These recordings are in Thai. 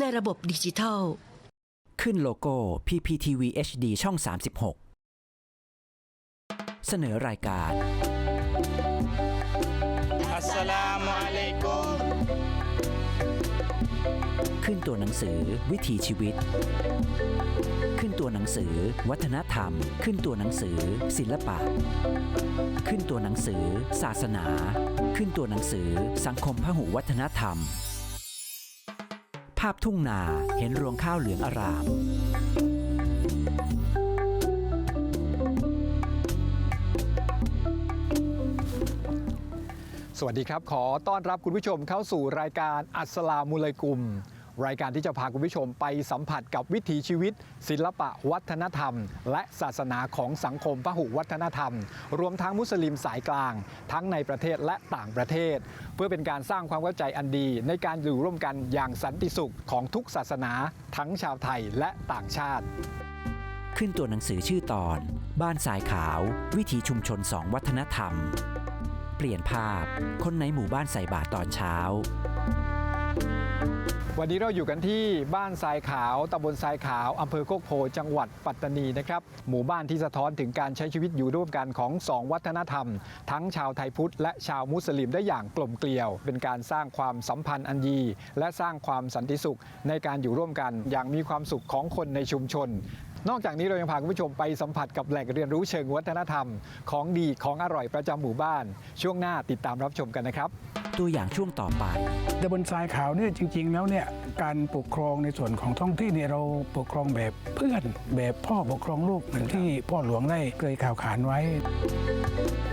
ในระบบดิจิทัล ขึ้นโลโก้ PPTV HD ช่อง 36 เสนอรายการ อัสสลามุอะลัยกุม ขึ้นตัวหนังสือ วิถีชีวิต ขึ้นตัวหนังสือ วัฒนธรรม ขึ้นตัวหนังสือ ศิลปะ ขึ้นตัวหนังสือ ศาสนา ขึ้นตัวหนังสือ สังคมพหุวัฒนธรรม ภาพทุ่งนาเห็นรวงข้าวเหลืองอาราม สวัสดีครับ ขอต้อนรับคุณผู้ชมเข้าสู่รายการอัสลามุลัยกุม รายการที่จะพาคุณผู้ชมไปสัมผัสกับวิถีชีวิต ศิลปะวัฒนธรรม และศาสนาของสังคมพหุวัฒนธรรม รวมทั้งมุสลิมสายกลาง ทั้งในประเทศและต่างประเทศ เพื่อเป็นการสร้างความเข้าใจอันดี ในการอยู่ร่วมกันอย่างสันติสุขของทุกศาสนา ทั้งชาวไทยและต่างชาติ ขึ้นตัวหนังสือชื่อตอน บ้านสายขาว วิถีชุมชนสองวัฒนธรรม เปลี่ยนภาพ คนในหมู่บ้านใส่บาตรตอนเช้า วันนี้เราอยู่กันที่บ้านทรายขาวตำบลทรายขาวอำเภอโคกโพจังหวัดปัตตานีนะครับ หมู่บ้านที่สะท้อนถึงการใช้ชีวิตอยู่ร่วมกันของสองวัฒนธรรม ทั้งชาวไทยพุทธและชาวมุสลิมได้อย่างกลมเกลียว เป็นการสร้างความสัมพันธ์อันดี และสร้างความสันติสุขในการอยู่ร่วมกันอย่างมีความสุขของคนในชุมชน นอกจากนี้เรายังพาคุณผู้ชมไปสัมผัสกับแหล่งเรียนรู้เชิงวัฒนธรรม ของดีของอร่อยประจำหมู่บ้าน ช่วงหน้าติดตามรับชมกันนะครับ ตัวอย่างช่วงต่อไปตำบลทรายขาวเนี่ยจริง ๆ แล้วเนี่ยการปกครองในส่วนของท้องที่เนี่ยเราปกครองแบบเพื่อนแบบพ่อปกครองลูกเหมือนที่พ่อหลวงได้เคยข่าวขานไว้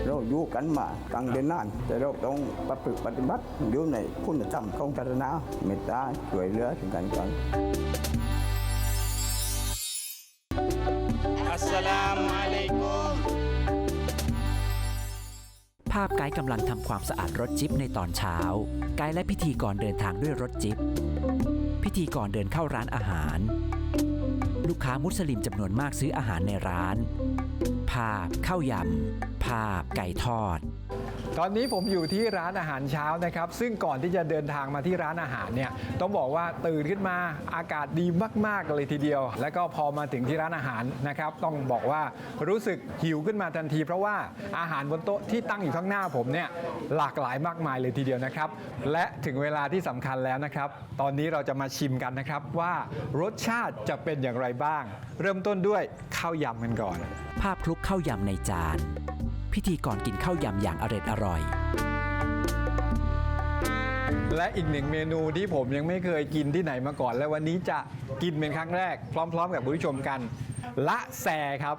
เราอยู่กันมาตั้งเดือนนาน แต่เราต้องประพฤติปฏิบัติอยู่ในคุณธรรมของศาสนาเมตตาช่วยเหลือถึงกันกัน ภาพไกด์กำลังทำความสะอาดรถจิ๊บในตอนเช้า ไกด์และพิธีกรเดินทางด้วยรถจิ๊บ พิธีกรเดินเข้าร้านอาหาร ลูกค้ามุสลิมจำนวนมากซื้ออาหารในร้าน ภาพข้าวยำ ภาพไก่ทอด ตอนนี้ผมอยู่ที่ร้านอาหารเช้านะครับ ซึ่งก่อนที่จะเดินทางมาที่ร้านอาหารเนี่ยต้องบอกว่าตื่นขึ้นมาอากาศดีมากๆเลยทีเดียว แล้วก็พอมาถึงที่ร้านอาหารนะครับ ต้องบอกว่ารู้สึกหิวขึ้นมาทันที เพราะว่าอาหารบนโต๊ะที่ตั้งอยู่ข้างหน้าผมเนี่ยหลากหลายมากมายเลยทีเดียวนะครับ และถึงเวลาที่สำคัญแล้วนะครับ ตอนนี้เราจะมาชิมกันนะครับว่ารสชาติจะเป็นอย่างไรบ้าง เริ่มต้นด้วยข้าวยำกันก่อน ภาพคลุกข้าวยำในจาน พิธีกรกินข้าวยำอย่างอร็ดอร่อย และอีกหนึ่งเมนูที่ผมยังไม่เคยกินที่ไหนมาก่อน และวันนี้จะกินเป็นครั้งแรก พร้อม ๆ กับผู้ชมกัน ละแซครับ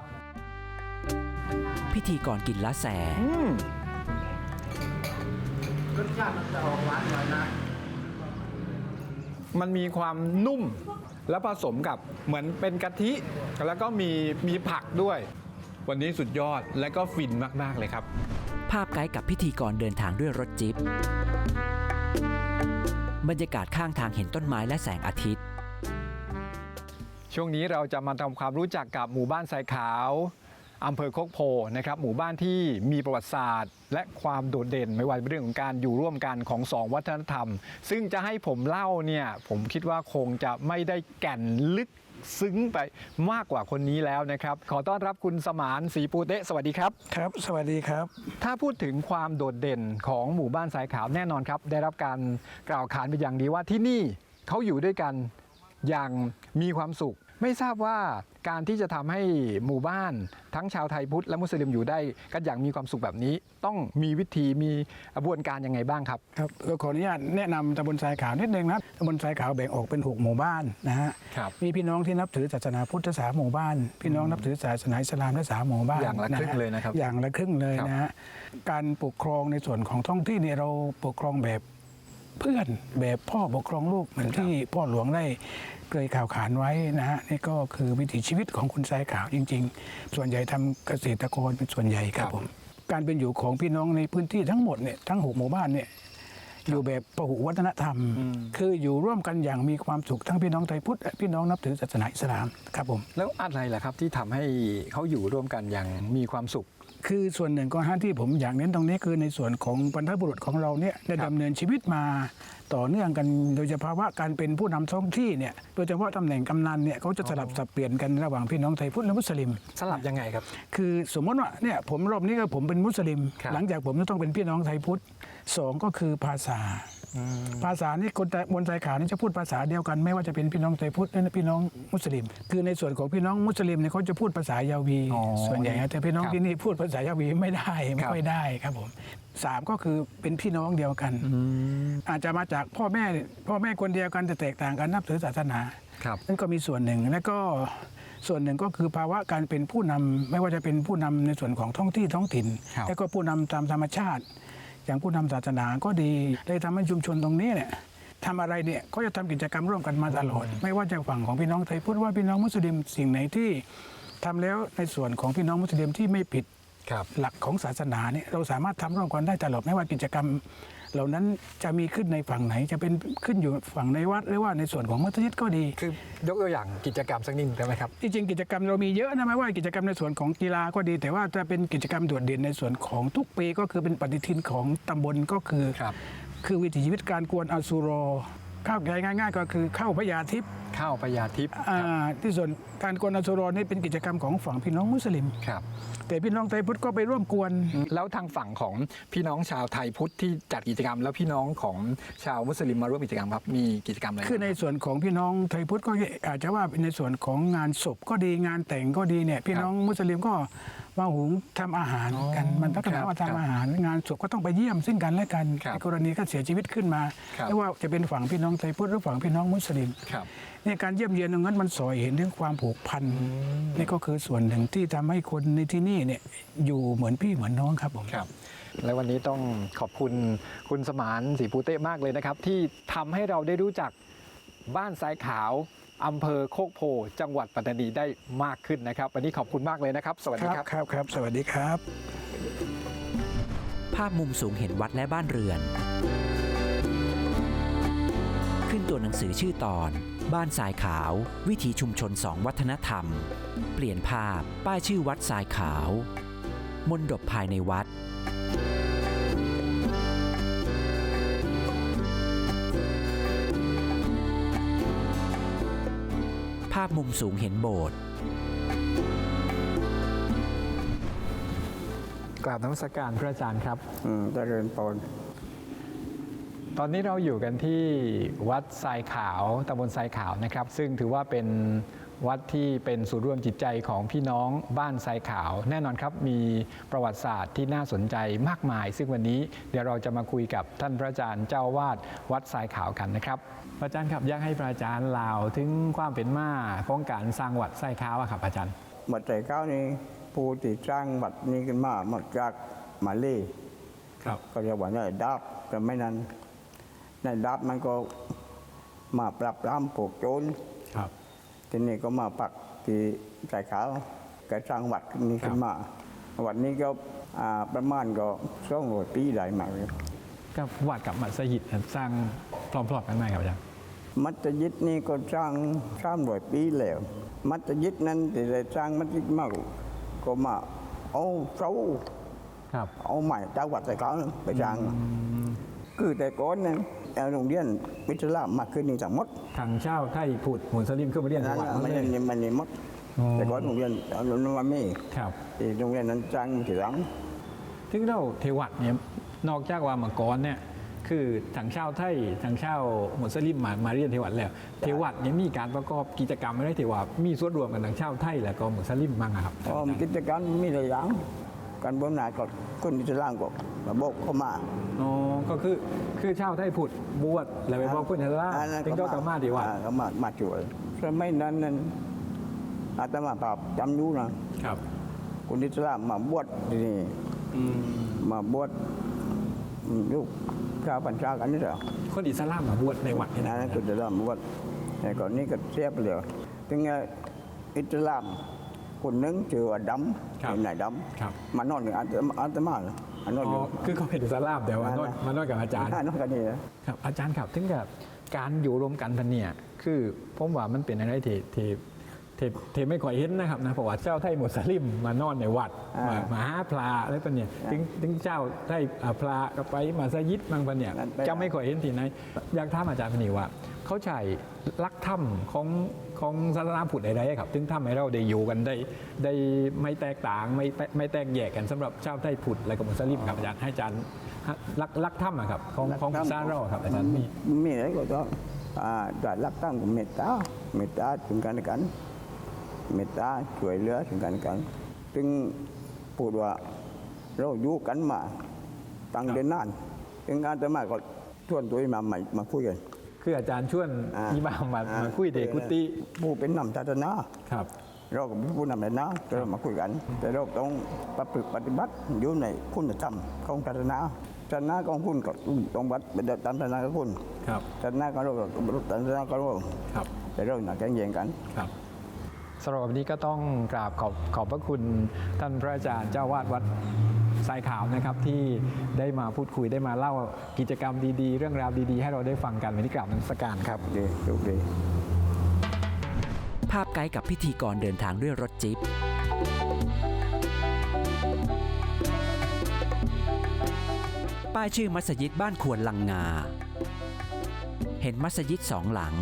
พิธีกรกินละแสอืมมันมีความนุ่ม และผสมกับเหมือนเป็นกะทิ แล้วก็มีมีผักด้วย วันนี้สุดยอดและก็ฟินมาก ๆ เลยครับ ภาพไกด์กับพิธีกรเดินทางด้วยรถจิ๊บบรรยากาศข้างทางเห็นต้นไม้และแสงอาทิตย์ ช่วงนี้เราจะมาทำความรู้จักกับหมู่บ้านทรายขาวอำเภอโคกโพนะครับหมู่บ้านที่มีประวัติศาสตร์ และความโดดเด่นไม่ว่าเป็นเรื่องของการอยู่ร่วมกันของสองวัฒนธรรม ซึ่งจะให้ผมเล่าเนี่ยผมคิดว่าคงจะไม่ได้แก่นลึก ซึ้งไปมากกว่าคนนี้แล้วนะครับ ขอต้อนรับคุณสมานศรีปูเตะสวัสดีครับ ครับ สวัสดีครับ ถ้าพูดถึงความโดดเด่นของหมู่บ้านสายขาวแน่นอนครับ ได้รับการกล่าวขานเป็นอย่างดีว่าที่นี่เขาอยู่ด้วยกันอย่างมีความสุข ไม่ทราบว่าการที่จะทำให้หมู่บ้านทั้งชาวไทยพุทธและมุสลิมอยู่ได้กันอย่างมีความสุขแบบนี้ ต้องมีวิธีมีกระบวนการยังไงบ้างครับครับก็ขออนุญาตแนะนำตำบลทรายขาวนิดนึงนะครับตำบลทรายขาวแบ่งออกเป็นหกหมู่บ้านนะฮะครับมีพี่น้องที่นับถือศาสนาพุทธสามหมู่บ้าน พี่น้องนับถือศาสนาอิสลามและสามหมู่บ้านอย่างละครึ่งฮเลยนะครับอย่างละครึ่งเลยครับนะฮะการปกครองในส่วนของท้องที่เนี่ยเราปกครองแบบ เพื่อนแบบพ่อปกครองลูกเหมือนที่พ่อหลวงได้เคยข่าวขานไว้นะฮะนี่ก็คือวิถีชีวิตของคุณสายขาวจริง ๆ ส่วนใหญ่ทำเกษตรกรเป็นส่วนใหญ่ครับผมการเป็นอยู่ของพี่น้องในพื้นที่ทั้งหมดเนี่ยทั้งหกหมู่บ้านเนี่ยอยู่แบบพหุวัฒนธรรม คืออยู่ร่วมกันอย่างมีความสุขทั้งพี่น้องไทยพุทธและพี่น้องนับถือศาสนาอิสลามครับผมแล้วอะไรล่ะครับที่ทำให้เขาอยู่ร่วมกันอย่างมีความสุข คือส่วนหนึ่งก็ฮะที่ผมอยากเน้นตรงนี้คือในส่วนของบรรพบุรุษของเราเนี่ยได้ครับดำเนินชีวิตมาต่อเนื่องกันโดยเฉพาะว่าการเป็นผู้นำท้องที่เนี่ยโดยเฉพาะตำแหน่งกำนันเนี่ยเขาจะสลับสับเปลี่ยนกันระหว่างพี่น้องไทยพุทธและมุสลิม สลับยังไงครับ คือสมมติว่าเนี่ยผมรอบนี้ก็ผมเป็นมุสลิมครับหลังจากผมจะต้องเป็นพี่น้องไทยพุทธสองก็คือภาษา ภาษานี่คนแต่บนสายขาวนี่จะพูดภาษาเดียวกัน ไม่ว่าจะเป็นพี่น้องไทยพุทธและพี่น้องมุสลิม คือในส่วนของพี่น้องมุสลิมเนี่ยเขาจะพูดภาษายาวีอ๋อส่วนใหญ่นะแต่พี่น้องครับที่นี่พูดภาษายาวีไม่ได้ไม่ครับค่อยได้ครับผมสามก็คือเป็นพี่น้องเดียวกันอาจจะมาจากพ่อแม่พ่อแม่คนเดียวกันแต่แตกต่างกันนับถือศาสนาครับนั่นก็มีส่วนหนึ่งแล้วก็ส่วนหนึ่งก็คือภาวะการเป็นผู้นำไม่ว่าจะเป็นผู้นำในส่วนของท้องที่ท้องถิ่นครับแล้วก็ผู้นำตามธรรมชาติ อย่างผู้นำศาสนาก็ดีได้ทำให้ชุมชนตรงนี้เนี่ยทำอะไรเนี่ยก็จะทำกิจกรรมร่วมกันมาตลอด ไม่ว่าจะฝั่งของพี่น้องไทยพุทธว่าพี่น้องมุสลิมสิ่งไหนที่ทำแล้วในส่วนของพี่น้องมุสลิมที่ไม่ผิดครับหลักของศาสนาเนี่ยเราสามารถทำร่วมกันได้ตลอดไม่ว่ากิจกรรม เหล่านั้นจะมีขึ้นในฝั่งไหน จะเป็นขึ้นอยู่ฝั่งในวัดหรือว่าในส่วนของมัสยิดก็ดี คือยกตัวอย่างกิจกรรมสักนิดได้ไหมครับจริงๆกิจกรรมเรามีเยอะนะไม่ว่ากิจกรรมในส่วนของกีฬาก็ดี แต่ว่าจะเป็นกิจกรรมโดดเด่นในส่วนของทุกปีก็คือเป็นปฏิทินของตำบลก็คือครับคือวิถีชีวิตการกวนอัสุโรเข้าง่ายๆ ก็คือเข้าพญาทิพย์ข้าวพยาทิพย์อ่าที่ส่วนการกวนอัสุโรนี่เป็นกิจกรรมของฝั่งพี่น้องมุสลิมครับ แต่พี่น้องไทยพุทธก็ไปร่วมกวน แล้วทางฝั่งของพี่น้องชาวไทยพุทธที่จัดกิจกรรม แล้วพี่น้องของชาวมุสลิมมาร่วมกิจกรรมครับมีกิจกรรมอะไรคือในส่วนของพี่น้องไทยพุทธก็อาจจะว่าเป็นในส่วนของงานศพก็ดีงานแต่งก็ดีเนี่ยพี่น้องมุสลิมก็ มาหุงทำอาหารกันอ๋อมันพัฒนาครับว่าทำอาหารงานศพก็ต้องไปเยี่ยมซึ่งกันและกันครับในกรณีก็เสียชีวิตขึ้นมาครับไม่ว่าจะเป็นฝั่งพี่น้องไทยพุทธหรือฝั่งพี่น้องมุสลิมครับเนี่ยการเยี่ยมเยียนตรงนั้นมันสอยเห็นถึงความผูกพันนี่ก็คือส่วนหนึ่งที่ทำให้คนในที่นี่เนี่ยอยู่เหมือนพี่เหมือนน้องครับผมครับและวันนี้ต้องขอบคุณคุณสมานศรีปูเต้มากเลยนะครับ ที่ทำให้เราได้รู้จักบ้านทรายขาว อำเภอโคกโพจังหวัดปัตตานีได้มากขึ้นนะครับ วันนี้ขอบคุณมากเลยนะครับ สวัสคดีรับครับ ครับครับ สวัสดีครับ ภาพมุมสูงเห็นวัดและบ้านเรือน ขึ้นตัวหนังสือชื่อตอน บ้านทรายขาว วิถีชุมชนสองวัฒนธรรม เปลี่ยนภาพป้ายชื่อวัดทรายขาว มนดบภายในวัดาพมุมสูงเห็นโบสถ์กราบนมัสการพระอาจารย์ครับอืมเจริญพรตอนนี้เราอยู่กันที่วัดทรายขาวตำบลทรายขาวนะครับ ซึ่งถือว่าเป็น วัดที่เป็นศูนย์รวมจิตใจของพี่น้องบ้านทรายขาว แน่นอนครับมีประวัติศาสตร์ที่น่าสนใจมากมาย ซึ่งวันนี้เดี๋ยวเราจะมาคุยกับท่านพระอาจารย์เจ้าวาดวัดทรายขาวกันนะครับพระอาจารย์ครับอยากให้พระอาจารย์เล่าถึงความเป็นมาของการสร้างวัดทรายขาวอะครับอาจารย์บัดใจเก้านี้ผู้ที่สร้างบัดนี้ขึ้นมามาจากมาเลครับก็เรียกว่าในดาบแต่ไม่นั้นในดาบมันก็มาปรับรามปลูกโจรครับ ทีนี้ก็มาปักที่สายขาวก็สร้างวัดนี้ขึ้นมา วัดนี้ก็อ่าประมาณก็สองร้อยปีได้มากเลยกับวัดกับมัสยิดสร้างพร้อมๆกันไหมครับอาจารย์มัสยิดนี่ก็สร้างสามร้อยปีแล้ว มัสยิดนั้นที่ได้สร้างมัสยิดมากก็มาเอาเสาครับเอาใหม่จากวัดสายขาวไปสร้างคือแต่ก่อนเนี่ยเอา โรงเรียนวิทยาลามมาขึ้นนี่ทั้งหมดทางเช่าไทยพุทธมุสลิมขึ้นมาเรียนที่นั่นวัดน่ะนั่มันนเองนี่มันนี่หมด อ๋อแต่ก่อนโรงเรียนเอาโรงเรียนมามีครับ ที่โรงเรียนนั้นสร้างทีหลังถึงเราเทวัดเนี่ยนอกจากว่าเมื่อก่อนเนี่ยคือทางเช่าวไทยทางเช่าวมุสลิมมามาเรียนเทวัดแล้ว เทวัดเนี่ยมีการประกอบกิจกรรมอะไรที่ว่ามีส่วนรวมกันทางเช่าวไทยแล้วก็มุสลิมบ้างอะครับเพราะกิจการมีหลายอย่าง การบริหารก็คนอิสลามก็ระบบเข้ามา อ๋อ ก็คือคือเช่าวไทยพุทธบวชแล้วไปบอกคุณเทล่าอันนั้นถึงก็กลับมาที่วัดอ่ก็มามาช่วยสมัยนั้นนั้นอาตมาภาพจำอยู่นะครับคนอิสลามมาบวชที่นี่อืมมาบวชลูกชาวปัญชากันนี่เหรอคนอิสลามมาบวชในวัดเนี่ยนะนั่นก็จะรำบวชแต่ก่อนนี้ก็เสียไปเลยถึงไงอิสลาม คนหนึงชื่อว่าดำเป็นนายดครับำมานอนกับอาตมาอาตมาเหรอมานอนอยู่อ๋อคือเขาเป็นอิสลามแต่ว่านวดมานวดกับอาจารย์ นอนกันนี่นะ ครับอาจารย์ครับถึงกับการอยู่รวมกันพันเนี่ยคือผมว่ามันเป็นอะไรที่ที่ที่ที่ไม่ค่อยเห็นนะครับนะเพราะว่าเจ้าไทยมุสลิมมานอนในวัดมามาหาพระอะไรปะเนี่ยถึงถึงเจ้าไทยอ่าพระก็ไปมาสยิดบางปะเนี่ยเจ้าไม่ค่อยเห็นที่ไหนอยากถามอาจารย์พนีว่า เขาใช้ลักธรรมของ ของศาสนาพุทธใดๆครับถึงทำให้เราได้อยู่กันได้ได้ไม่แตกต่างไม่แตไม่แตกแยกกันสำหรับชาวไทยพุทธและกับมุสลิมครับอาจารย์ให้อาจารย์ลักลักธรรมอะครับของของศาสนาเราครับอาจารย์มีมีอะไรก็ต้องอ่าดัดรักตั้งกับเมตตาเมตตาถึงกันและกัน เมตตาช่วยเหลือถึงกันและกันจึงพูดว่าเราอยู่กันมาตั้งเดือนนานถึงอาตมาก็ชวนตัวอิหมามามาคุยกัน คืออาจารย์ชวนอ่าอิหมามมาอ่ามมาคุยเด็กกุฏิผู้เป็นนำศาสนาครับ เราก็เป็นผู้นำศาสนาก็เรามาคุยกัน แต่เราต้องประพฤติปฏิบัติอยู่ในคุณธรรมของศาสนาศาสนาของคุณก็ต้องบัติตามศาสนาของคุณครับศาสนาของเราก็ศาสนาของเราครับ แต่เราหนักแข่งแย่งกัน ครับสำหรับวันนี้ก็ต้องกราบขอบขอบพระคุณท่านพระอาจารย์เจ้าวาดวัด ทรายขาวนะครับที่ได้มาพูดคุยได้มาเล่ากิจกรรมดีๆ เรื่องราวดีๆ ให้เราได้ฟังกันวันนี้กราบนมัสการครับดีโชคดีภาพไกด์กับพิธีกรเดินทางด้วยรถจิ๊บป้ายชื่อมัสยิดบ้านควรลังงา เห็นมัสยิดสองหลัง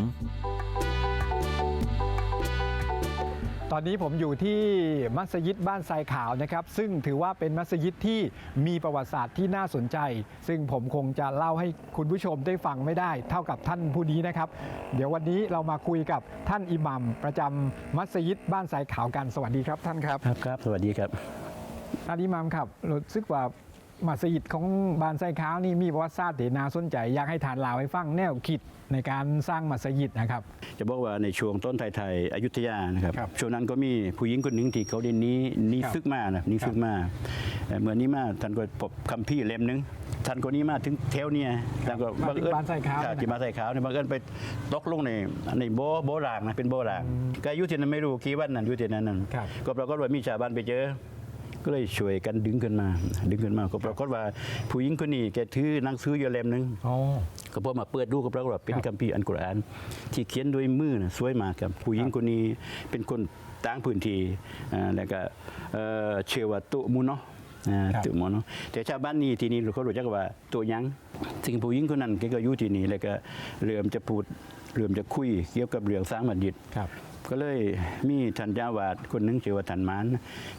ตอนนี้ผมอยู่ที่มัสยิดบ้านทรายขาวนะครับ ซึ่งถือว่าเป็นมัสยิดที่มีประวัติศาสตร์ที่น่าสนใจ ซึ่งผมคงจะเล่าให้คุณผู้ชมได้ฟังไม่ได้ เท่ากับท่านผู้นี้นะครับ เดี๋ยววันนี้เรามาคุยกับท่านอิหมัมประจำมัสยิดบ้านทรายขาวกันสวัสดีครับท่านครับครับครับ สวัสดีครับท่านอิหมัมครับรู้สึกว่า มัสยิดของบ้านทรายขาวนี่มีประวัติศาสตร์ที่น่าสนใจ อยากให้ทานลาวให้ฟังแนวคิดในการสร้างมัสยิดนะครับ จะบอกว่าในช่วงต้นไทยๆอยุธยานะครับครับช่วงนั้นก็มีผู้หญิงคนหนึ่งที่เขาได้หนี้นี้ครับ ซึกมานะหนี้ครับซึกมาเอ่อเมื่อนี้มาท่านก็พบคัมภีร์เล่มหนึงท่านคนนี้มาถึงแถวเนี่ยท่านก็มาที่บ้านทรายขาวครับเนี่ยนะ ที่บ้านทรายขาวเนี่ยบังเอิญไปตกลงในในโบโบรางนะเป็นโบรางก็อายุที่นั้นไม่รู้กี่วันนั้นอายุที่นั้นนั่นครับ ก็ปรากฏว่ามีชาวบ้านไปเจอ ก็เลยช่วยกันดึงขึ้นมา ดึงขึ้นมาก็ปรากฏว่าผู้หญิงคนนี้แกถือหนังสืออยู่เล่มหนึงอ๋อ ก็พอมาเปิดดูก็ปรากฏว่าเป็นครับคัมภีร์อันกุรอาน ที่เขียนด้วยมือนะสวยมากครับผู้หญิงคนนี้เป็นคนต่างพื้นที่อ่าแล้วก็เอ่อเชื่อว่าตุมุเนาะอ่าครับ ตุมุเนาะแต่ชาวบ้านนี้ที่นี่เขารู้จักว่าตุหยังซึ่งผู้หญิงคนนั้นแกก็อยู่ที่นี่แล้วก็เริ่มจะพูดเริ่มจะคุยเกี่ยวกับเรื่องสร้างมัสยิดครับ ก็เลยมีท่านเจ้าวาดคนหนึงชื่อว่าท่านมาน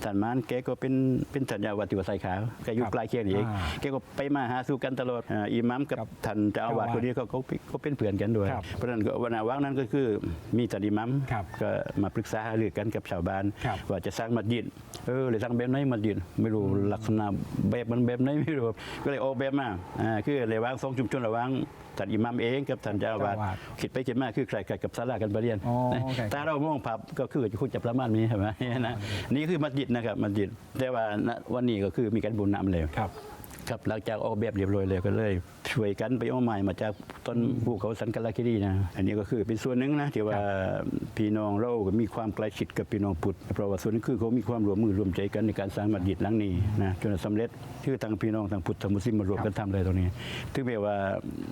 ท่านมานแกก็เป็นเป็นท่านเจ้าวาดที่วัดไซขาวแกอยู่ครับใกล้เคียงนี่เองอ่าแกก็ไปมาหาสู่กันตลอดอ่าอิหมัมกับครับท่านเจ้าอาวาสเจ้าอาวาสคนนี้ก็เขาเขาเป็นเพื่อนกันด้วย ครับเพราะฉะนั้นก็วันว่างนั้นก็คือมีท่านอิหมัมครับก็มาปรึกษาหารือกันกับชาวบ้าน ครับว่าจะสร้างมัสยิดเออเลยสร้างแบบไหนมัสยิดไม่รู้ลักษณะแบบมันแบบไหนไม่รู้ก็เลยออกแบบมาอ่าคือเลยวางสองชุมชนระหว่างท่านอิหมัมเองกับท่านเจ้าอาวาสเจ้าอาวาสคิดไปคิดมาคือใครกับศาลากันประเรียนอ๋อโอเคแต่เรามองภาพก็คือจะคุณจะประมาณนี้ใช่ไหมนะนี่คือมัสยิดนะครับมัสยิดแต่ว่าณวันนี้ก็คือมีการบูรณะเลยครับ ครับหลังจากออกแบบเรียบร้อยเลยก็เลย ช่วยกันไปเอาใหม่มาจากต้นภูเขาสันกลาคิรีนะอันนี้ก็คือเป็นส่วนหนึ่งนะที่ว่าพี่น้องเราก็มีความใกล้ชิดกับพี่น้องพุทธเพราะว่าส่วนนี้คือเขามีความร่วมมือร่วมใจกันในการสร้างมัสยิดหลังนี้นะจนสำเร็จคือทางพี่น้องทางพุทธทางมุสลิมมารวมกันทำเลยตรงนี้ถึงแม้ว่า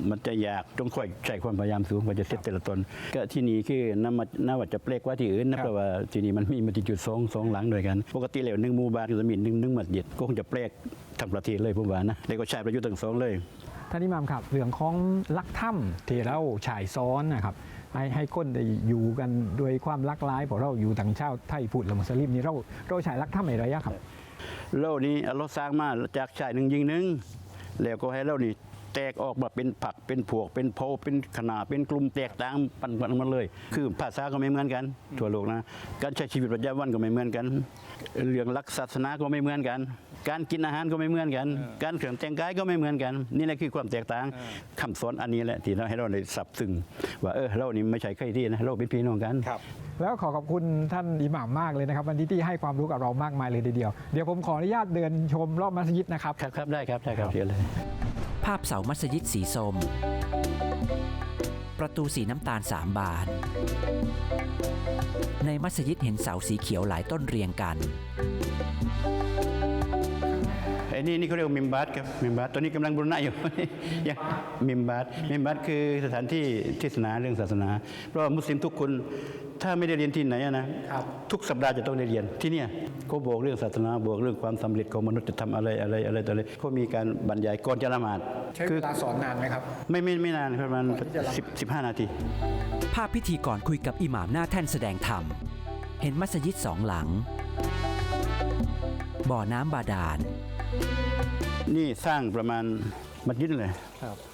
มันจะยากต้องค่อยใช้ความพยายามสูงกว่าจะเสร็จแต่ละตนก็ที่นี่คือนำมาน่าว่าจะเปลกกว่าที่อื่นครันะบเพราะว่าที่นี่มันมีมัสยิดสองสองหลังด้วยกัน ปกติแล้วหนึ่งหมู่บ้านก็จะมีหนึ่งหนึ่งมัสยิดก็คงจะเปลก ทั้งประเทศเลยผมว่านะแล้วก็ใช้ประโยชน์ทั้งสองเลยท่านอิหมามครับเรื่องของลักถ้ำที่เราฉายซ้อนนะครับให้ให้คนได้อยู่กันด้วยความรักร้ายเพราะเราอยู่ต่างชาติไทยพุทธและมุสลิมนี่เราเราฉายลักถ้ำอะไรอะครับ เรานี่เราสร้างมาจากชายหนึ่งยิงหนึ่งแล้วก็ให้เรานี่ แตกออกมาเป็นผักเป็นผวกเป็นโพเป็นขนาดเป็นกลุ่มแตกต่างปันกันมาเลย คือภาษาก็ไม่เหมือนกัน ทั่วโลกนะ การใช้ชีวิตประจำวันก็ไม่เหมือนกัน เรื่องลักษณ์ศาสนาก็ไม่เหมือนกัน การกินอาหารก็ไม่เหมือนกัน การเครื่องแต่งกายก็ไม่เหมือนกัน นี่แหละคือความแตกต่างคำสอนอันนี้แหละที่เราให้เราได้สับซึ้งว่าเออเรานี่ไม่ใช่ใครที่นะเราเป็นพี่น้องกันแล้วขอขอบคุณท่านอิหม่ามมากเลยนะครับวันนี้ที่ให้ความรู้กับเรามากมายเลยทีเดียว เดี๋ยวผมขออนุญาตเดินชมรอบมัสยิดนะครับ ครับครับได้ครับได้ครับเชิญเลย ภาพเสามัสยิดสีส้ม ประตูสีน้ำตาลสามบาน ในมัสยิดเห็นเสาสีเขียวหลายต้นเรียงกันไอ้นี่นี่เขาเรียกมิมบัสครับมิมบัสตอนนี้กำลังบูรณะอยู่ยังมิมบัสมิมบัสคือสถานที่เทศนาเรื่องศาสนา เพราะมุสลิมทุกคน ถ้าไม่ได้เรียนที่ไหนอะนะทุกสัปดาห์จะต้องได้เรียนที่เนี่ยเขาบอกเรื่องศาสนาบอกเรื่องความสำเร็จของมนุษย์จะทำอะไรอะไรอะไรต่ออะไรเขามีการบรรยายก่อนจะละหมาดใช้เวลาสอนนานไหมครับไม่ไม่ไม่นานประมาณสิบสิบห้านาที ภาพพิธีก่อนคุยกับอิหม่ามหน้าแท่นแสดงธรรม เห็นมัสยิดสองหลัง บ่อน้ำบาดาล นี่สร้างประมาณมัสยิดเลยครับอ่า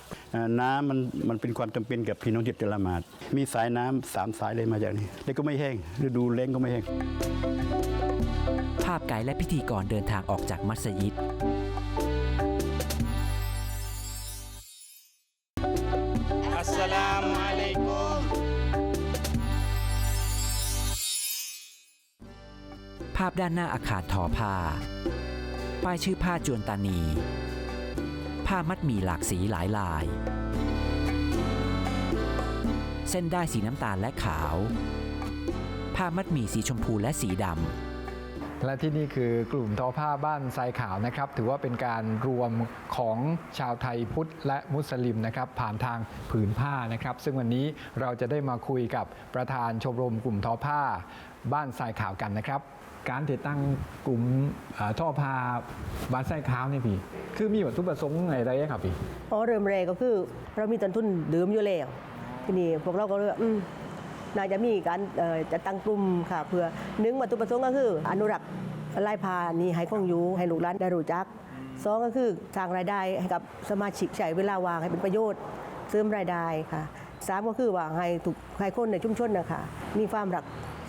น้ำมันมันเป็นความจำเป็นกับพี่น้องที่จะละหมาด มีสายน้ำสามสายเลยมาจากนี้แล้วก็ไม่แห้งฤดูแล้งก็ไม่แห้ง ภาพไกด์และพิธีกรเดินทางออกจากมัสยิดอัสสลามุอะลัยกุมภาพด้านหน้าอาคารทอผ้า ป้ายชื่อผ้าจวนตานี ผ้ามัดหมี่หลากสีหลายลาย เส้นได้สีน้ำตาลและขาว ผ้ามัดหมี่สีชมพูและสีดำและที่นี่คือกลุ่มทอผ้าบ้านทรายขาวนะครับ ถือว่าเป็นการรวมของชาวไทยพุทธและมุสลิมนะครับ ผ่านทางผืนผ้านะครับ ซึ่งวันนี้เราจะได้มาคุยกับประธานชมรมกลุ่มทอผ้าบ้านทรายขาวกันนะครับ การติดตั้งกลุ่มเอ่อทอผ้าบานทรายขาวนี่พี่ คือมีวัตถุประสงค์อะไรครับพี่อ๋อเริ่มแรกก็คือ เรามีต้นทุนเดิมอยู่แล้วทีนี้พวกเราก็เลยว่าอืมน่าจะมีการจัดตั้งกลุ่มค่ะ เพื่อหนึ่งวัตถุประสงค์ก็คือ อนุรักษ์ลายพานี้ให้คงอยู่ให้ลูกหลานได้รู้จักสองก็คือสร้างรายได้ให้กับสมาชิกใช้เวลาว่างให้เป็นประโยชน์เสริมรายได้ค่ะสามก็คือว่าให้ทุกให้คนในชุมชนนะคะมีความรัก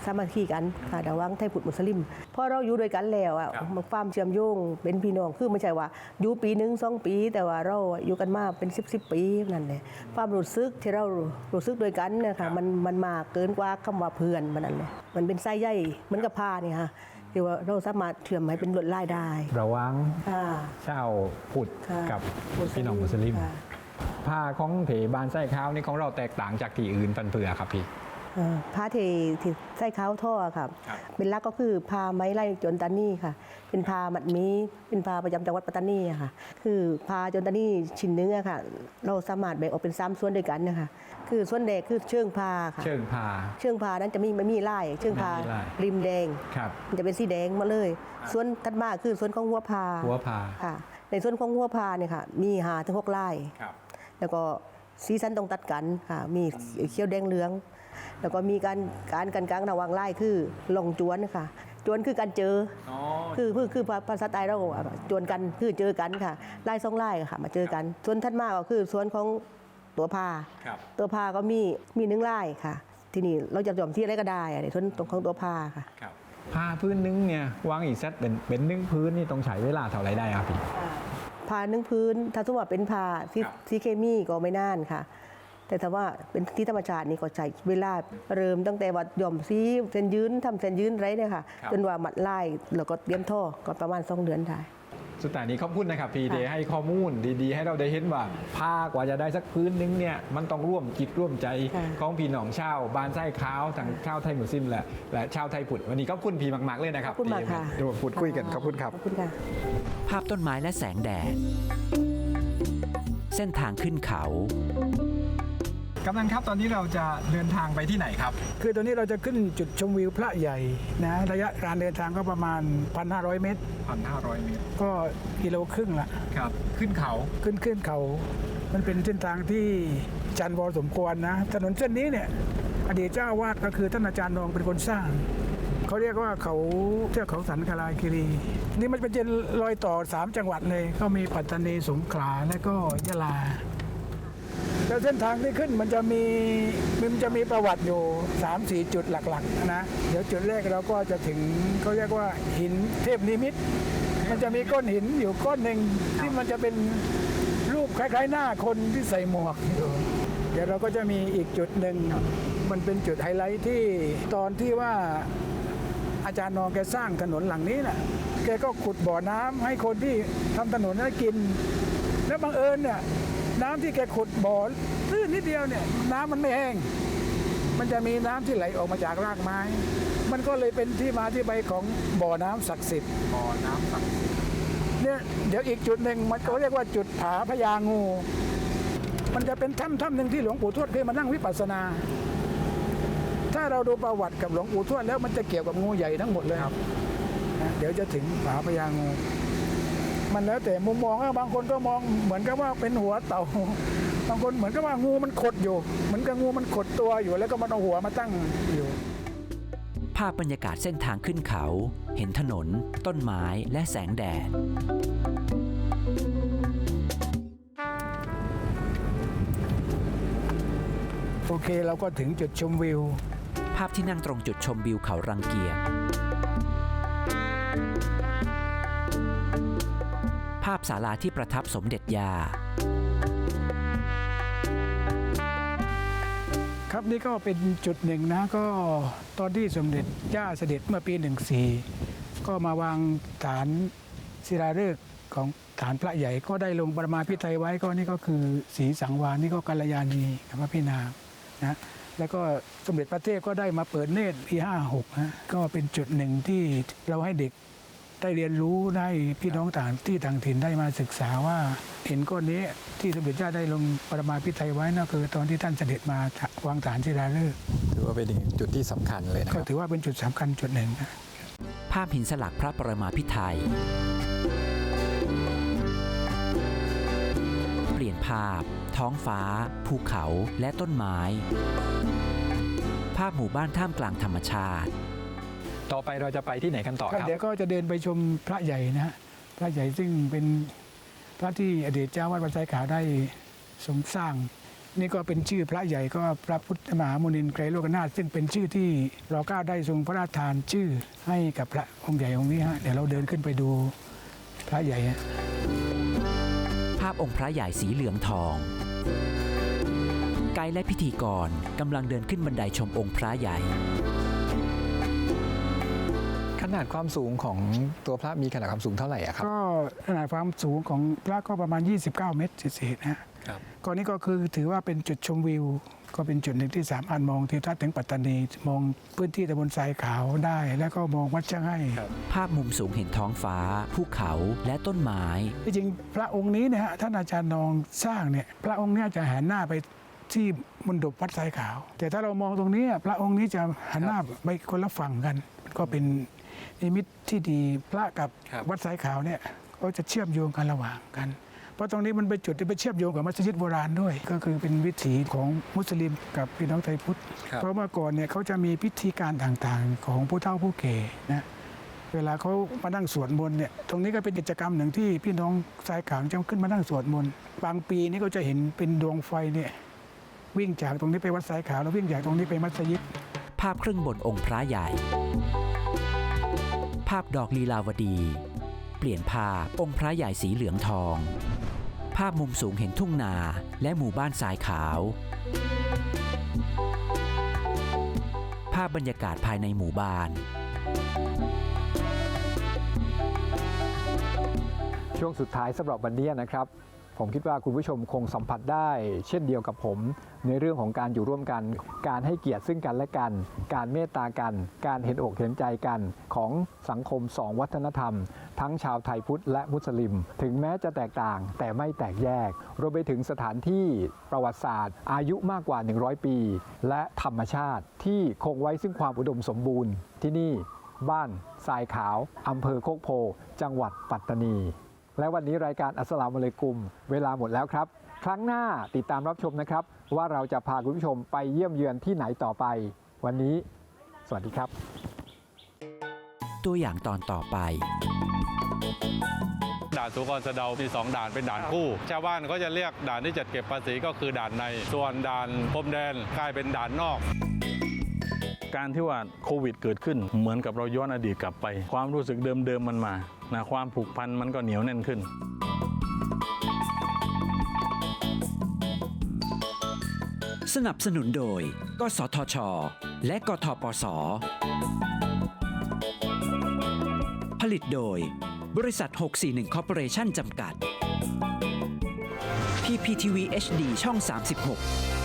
สามัคคีกันค่ะระหว่างไทยพุทธมุสลิมพอเราอยู่ด้วยกันแล้วอะมันความเชื่อมโยงเป็นพี่น้องคือไม่ใช่ว่าอยู่ปีหนึ่งสองปี แต่ว่าเราอยู่กันมาเป็นสิบสิบปีนั่นแหละความรู้สึกที่เรารู้สึกด้วยกันเนี่ยค่ะมันมันมากเกินกว่าคำว่าเพื่อนมันนั่นแหละมันเป็นไส้ใยเหมือนกับผ้านี่ค่ะที่ว่าเราสามารถเชื่อมให้เป็นลวดลายได้ ระหวังค่ะชาวพุทธค่ะกับพี่น้องมุสลิมค่ะผ้าของเถบานไส้ขาวนี่ของเราแตกต่างจากที่อื่นปันเปือครับพี่ เอ่อผ้าเทที่ไส้ขาวท่อครับครับเป็นลักก็คือผ้าไม้ไล่จนตานี่ค่ะ เป็นผ้ามัดหมีเป็นผ้าประจำจังหวัดปัตตานีอะค่ะ คือผ้าจนตานี่ชิ้นเนื้อะค่ะ เราสามารถแบ่งออกเป็นสามส่วนด้วยกันนะคะคือส่วนแดงคือเชิงผ้าค่ะ เชิงผ้าเชิงผ้านั้นจะมีไม่มีลายเชิงผ้าไม่มีลาย ริมแดง ครับ มันจะเป็นสีแดงมาเลย ส่วนถัดมาคือส่วนของหัวผ้าหัวผ้าค่ะ ในส่วนของหัวผ้าเนี่ยค่ะ มีหาถึงหกลายครับ แล้วก็สีสันต้องตัดกันค่ะ มีเขียวแดงเหลือง แล้วก็มีการการกันกลางระหว่างไล่คือลงจวนค่ะ จวนคือการเจออ๋อคือคือคือภาษาไทยเราอะจวนกันคือเจอกันค่ะไล่สองไล่ค่ะ มาเจอกัน ส่วนท่านมากก็คือส่วนของตัวพาครับตัวพาก็มีมีหนึ่งไล่ค่ะ ทีนี้เราจะยอมที่อะไรก็ได้อะในส่วนของตัวพาค่ะครับผ้าพื้นนึงเนี่ยวางอีกเซตเป็นเป็นนึ่งพื้นนี่ต้องใช้เวลาเท่าไรได้ครับพี่พานึ่งพื้นถ้าสมมติว่าเป็นพาที่ครับที่เคมีก็ไม่นานค่ะ แต่ถ้าว่าเป็นที่ธรรมชาตินี่ก็ใช้เวลาเริ่มตั้งแต่ว่าหย่อมซีเส้นยืนทำเส้นยืนไรเนี่ยค่ะจนว่ามัดไล่แล้วก็เตรียมท่อก็ประมาณสองเดือนได้สุดท้ายนี้ขอบคุณนะครับพี่ค่ะเดให้ข้อมูลดีๆ ให้เราได้เห็นว่าผ้ากว่าจะได้สักพื้นนึงเนี่ยมันต้องร่วมจิตร่วมใจของพี่น้องชาวบ้านไส้ขาวทั้งชาวไทยมุสลิมและและชาวไทยพุทธวันนี้ขอบคุณพี่มากๆเลยนะคขรัอบบคุณมากที่ค่ะร่วมพูดคุยกันขอบคุณครับขอบคุณค่ะภาพต้นไม้และแสงแดดเส้นทางขึ้นเขา กำนันครับตอนนี้เราจะเดินทางไปที่ไหนครับ คือตอนนี้เราจะขึ้นจุดชมวิวพระใหญ่นะระยะการเดินทางก็ประมาณ 1,500 เมตร 1,500 เมตร ก็กิโลครึ่งละครับ ขึ้นเขาขึ้นขึ้นเขา มันเป็นเส้นทางที่จันพอสมควรนะ ถนนเส้นนี้เนี่ย อดีตเจ้าอาวาดก็คือท่านอาจารย์นองเป็นคนสร้างเขาเรียกว่าเขาเทือกเขาสันคลายคีรี นี่มันเป็นเส้นรอยต่อ 3 จังหวัดเลย ก็มีปัตตานีสงขลาและก็ยะลา แล้วเส้นทางที่ขึ้นมันจะมีมันจะมีประวัติอยู่ 3 4 จุดหลักๆนะเดี๋ยวจุดแรกเราก็จะถึงเขาเรียกว่าหินเทพนิมิต มันจะมีก้อนหินอยู่ก้อนหนึ่งที่มันจะเป็นรูปคล้ายๆหน้าคนที่ใส่หมวกอยู่เดี๋ยวเราก็จะมีอีกจุดหนึ่งมันเป็นจุดไฮไลท์ที่ตอนที่ว่าอาจารย์นองแกสร้างถนนหลังนี้น่ะแกก็ขุดบ่อน้ำให้คนที่ทำถนนให้กินแล้วแล้วบังเอิญเนี่ย น้ำที่แกขุดบ่อตื้นนิดเดียวเนี่ย น้ำมันไม่แห้ง มันจะมีน้ำที่ไหลออกมาจากรากไม้ มันก็เลยเป็นที่มาที่ไปของบ่อน้ำศักดิ์สิทธิ์บ่อน้ำศักดิ์สิทธิ์เนี่ยเดี๋ยวอีกจุดหนึ่งมันก็เรียกว่าจุดผาพญางู มันจะเป็นถ้ำถ้ำหนึ่งที่หลวงปู่ทวดเคยมานั่งวิปัสสนา ถ้าเราดูประวัติกับหลวงปู่ทวดแล้วมันจะเกี่ยวกับงูใหญ่ทั้งหมดเลยครับนะเดี๋ยวจะถึงผาพญางู มันแล้วแต่มุมมองอะบางคนก็มองเหมือนกับว่าเป็นหัวเต่า บางคนเหมือนกับว่างูมันขดอยู่ เหมือนกับงูมันขดตัวอยู่ แล้วก็มันเอาหัวมาตั้งอยู่ ภาพบรรยากาศเส้นทางขึ้นเขา เห็นถนน ต้นไม้และแสงแดดโอเคเราก็ถึงจุดชมวิว ภาพที่นั่งตรงจุดชมวิวเขารังเกียจ พศาลาที่ประทับสมเด็จยา ครับนี่ก็เป็นจุดหนึ่งนะก็ตอนที่สมเด็จย่าเสด็จเมื่อปี 14 ก็มาวางฐานศิลาฤกษ์ของฐานพระใหญ่ก็ได้ลงประมาพิไทยไว้ก็นี่ก็คือศรีสังวานนี่ก็กัลยาณีกับพระพี่นางนะแล้วก็สมเด็จพระเทพก็ได้มาเปิดเนตรปี 56นะก็เป็นจุดหนึ่งที่เราให้เด็ก ได้เรียนรู้ได้พี่น้องต่างที่ต่างถิ่นได้มาศึกษาว่าเห็นก้อนนี้ที่สมเด็จย่าได้ลงประมาพิไทยไว้นั่นคือ ตอนที่ท่านเสด็จมาวางฐานศิลาฤกษ์ถือว่าเป็นอีกจุดที่สำคัญเลยนะคก็รับถือว่าเป็นจุดสำคัญจุดหนึ่งนะภาพหินสลักพระประมาพิไทยเปลี่ยนภาพ ท้องฟ้า ภูเขาและต้นไม้ ภาพหมู่บ้านท่ามกลางธรรมชาติ ต่อไปเราจะไปที่ไหนกันต่อก็ครับ เดี๋ยวก็จะเดินไปชมพระใหญ่นะฮะพระใหญ่ซึ่งเป็นพระที่อดีตเจ้าวัดวัดไซขาวได้ทรงสร้าง นี่ก็เป็นชื่อพระใหญ่ก็พระพุทธมหามุนินไกรโลกนาถซึ่งเป็นชื่อที่รอเก้าได้ทรงพระราชทานชื่อให้กับพระองค์ใหญ่องค์นี้ฮะเดี๋ยวเราเดินขึ้นไปดูพระใหญ่ฮะ ภาพองค์พระใหญ่สีเหลืองทอง ไกด์และพิธีกรกำลังเดินขึ้นบันไดชมองค์พระใหญ่ข นาดความสูงของตัวพระมีขนาดความสูงเท่าไหร่อะครับ ก็ขนาดความสูงของพระก็ประมาณ 29 เมตรเศษๆนะฮะครับก็นี่ก็คือถือว่าเป็นจุดชมวิว ก็เป็นจุดหนึ่งที่สามารถมองทิวทัศน์ถึงปัตตานี มองพื้นที่ตำบลทรายขาวได้ แล้วก็มองวัดช่างให้ ภาพมุมสูงเห็นท้องฟ้า ภูเขาและต้นไม้ที่จริงพระองค์นี้เนี่ยฮะท่านอาจารย์นองสร้างเนี่ยพระองค์เนี้จะหันหน้าไปที่มณฑปวัดทรายขาว แต่ถ้าเรามองตรงนี้พระองค์นี้จะหันหน้าไปคนละฝั่งกัน ก็เป็น นิมิตที่ดีพระกับครับวัดสายขาวเนี่ยก็จะเชื่อมโยงกันระหว่างกัน เพราะตรงนี้มันเป็นจุดที่ไปเชื่อมโยงกับมัสยิดโบราณด้วย ก็คือเป็นวิถีของมุสลิมกับพี่น้องไทยพุทธครับเพราะเมื่อก่อนเนี่ยเขาจะมีพิธีการต่างๆ ของผู้เฒ่าผู้แก่นะเวลาเขามานั่งสวดมนต์เนี่ย ตรงนี้ก็เป็นกิจกรรมหนึ่งที่พี่น้องสายขาวจะขึ้นมานั่งสวดมนต์ บางปีนี่ก็จะเห็นเป็นดวงไฟเนี่ยวิ่งจากตรงนี้ไปวัดสายขาวแล้ววิ่งจากตรงนี้ไปมัสยิด ภาพครึ่งบนองค์พระใหญ่ ภาพดอกลีลาวดี เปลี่ยนภาพองค์พระใหญ่สีเหลืองทอง ภาพมุมสูงเห็นทุ่งนาและหมู่บ้านทรายขาว ภาพบรรยากาศภายในหมู่บ้าน ช่วงสุดท้ายสำหรับวันนี้นะครับ ผมคิดว่าคุณผู้ชมคงสัมผัสได้ เช่นเดียวกับผม ในเรื่องของการอยู่ร่วมกัน การให้เกียรติซึ่งกันและกัน การเมตตากัน การเห็นอกเห็นใจกันของสังคมสองวัฒนธรรม ทั้งชาวไทยพุทธและมุสลิม ถึงแม้จะแตกต่างแต่ไม่แตกแยก รวมไปถึงสถานที่ประวัติศาสตร์ อายุมากกว่า 100 ปี และธรรมชาติที่คงไว้ซึ่งความอุดมสมบูรณ์ที่นี่ บ้านทรายขาวอำเภอโคกโพ จังหวัดปัตตานี และวันนี้รายการอัสสลามุอะลัยกุม เวลาหมดแล้วครับ ครั้งหน้าติดตามรับชมนะครับ ว่าเราจะพาคุณผู้ชมไปเยี่ยมเยือนที่ไหนต่อไป วันนี้ สวัสดีครับ ตัวอย่างตอนต่อไป ด่านสุกรสะเดา มี 2 ด่านเป็นด่านคู่ ชาวบ้านก็จะเรียกด่านที่จัดเก็บภาษีก็คือด่านใน ส่วนด่านพรมแดนกลายเป็นด่านนอก การที่ว่าโควิดเกิดขึ้น เหมือนกับเราย้อนอดีตกลับไป ความรู้สึกเดิมๆมันมา นะความผูกพันมันก็เหนียวแน่นขึ้น สนับสนุนโดย กสทช และกทปส ผลิตโดย บริษัท 641คอร์ปอเรชั่นจำกัด PPTV HD ช่อง 36